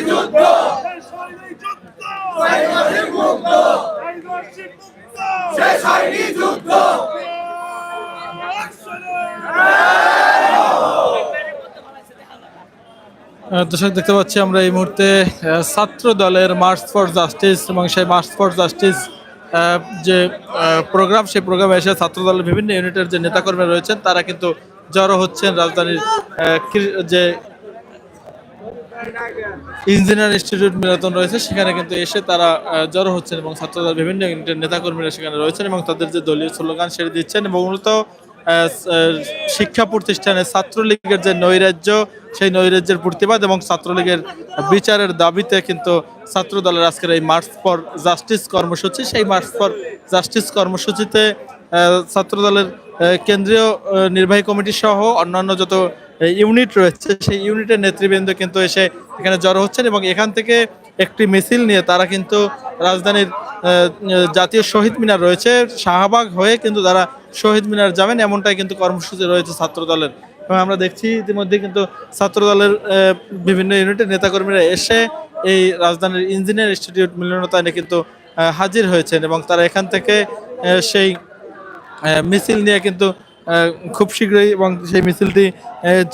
যুদ্ধ। দর্শক দেখতে পাচ্ছি আমরা এই মুহূর্তে ছাত্র দলের মার্চ ফর জাস্টিস এবং সেই মার্চ ফর জাস্টিস যে প্রোগ্রাম সেই প্রোগ্রামে এসে ছাত্র দলের বিভিন্ন ইউনিটের যে নেতাকর্মী রয়েছেন তারা কিন্তু জড়ো হচ্ছেন রাজধানীর যে ইঞ্জিনিয়ার ইনস্টিটিউট মিলন রয়েছে। সেখানে কিন্তু এসে তারা জড়ো হচ্ছেন এবং ছাত্রদল বিভিন্ন নেতাকর্মীরা সেখানে রয়েছেন এবং তাদের যে দলীয় স্লোগান সেটা দিচ্ছেন এবং মূলত শিক্ষা প্রতিষ্ঠানে ছাত্রলীগের যে নৈরাজ্য সেই নৈরাজ্যের প্রতিবাদ এবং ছাত্রলীগের বিচারের দাবিতে কিন্তু ছাত্র দলের আজকের এই মার্চ ফর জাস্টিস কর্মসূচি সেই মার্চ ফর জাস্টিস কর্মসূচিতে আহ, ছাত্র দলের কেন্দ্রীয় নির্বাহী কমিটি সহ অন্যান্য যত ইউনিট রয়েছে। সেই ইউনিটের নেতৃবৃন্দ কিন্তু এসে এখানে জড়ো হচ্ছেন এবং এখান থেকে একটি মিছিল নিয়ে তারা কিন্তু রাজধানীর জাতীয় শহীদ মিনার রয়েছে। শাহবাগ হয়ে কিন্তু তারা শহীদ মিনার যাবেন, এমনটাই কিন্তু কর্মসূচি রয়েছে ছাত্র দলের এবং আমরা দেখছি ইতিমধ্যে কিন্তু ছাত্র দলের বিভিন্ন ইউনিটের নেতাকর্মীরা এসে এই রাজধানীর ইঞ্জিনিয়ার ইনস্টিটিউট মিলনতায়নে কিন্তু হাজির হয়েছেন এবং তারা এখান থেকে সেই মিছিল নিয়ে কিন্তু খুব শীঘ্রই এবং সেই মিছিলটি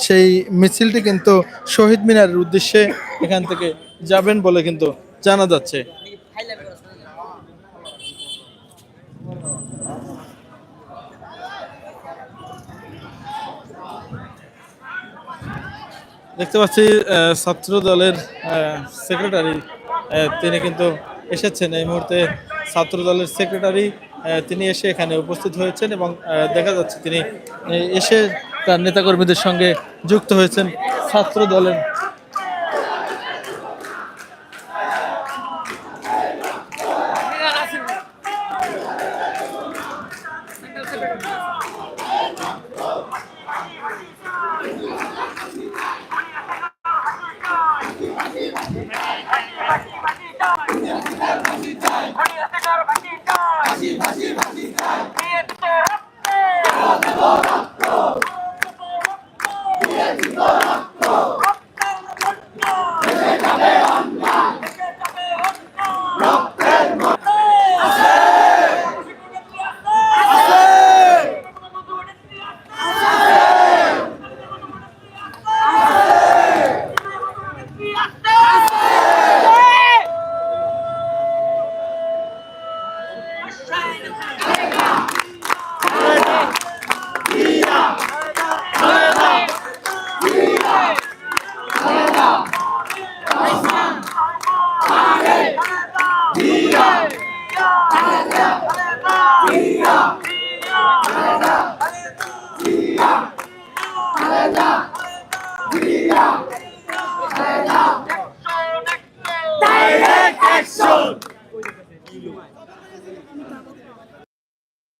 সেই মিছিলটি কিন্তু শহীদ মিনারের উদ্দেশ্যে এখান থেকে যাবেন বলে কিন্তু জানা যাচ্ছে। দেখতে পাচ্ছি ছাত্র দলের সেক্রেটারি তিনি কিন্তু এসেছেন। এই মুহূর্তে ছাত্র দলের সেক্রেটারি তিনি এসে এখানে উপস্থিত হয়েছেন এবং দেখা যাচ্ছে তিনি এসে তার নেতাকর্মীদের সঙ্গে যুক্ত হয়েছেন ছাত্র দলের Direct action!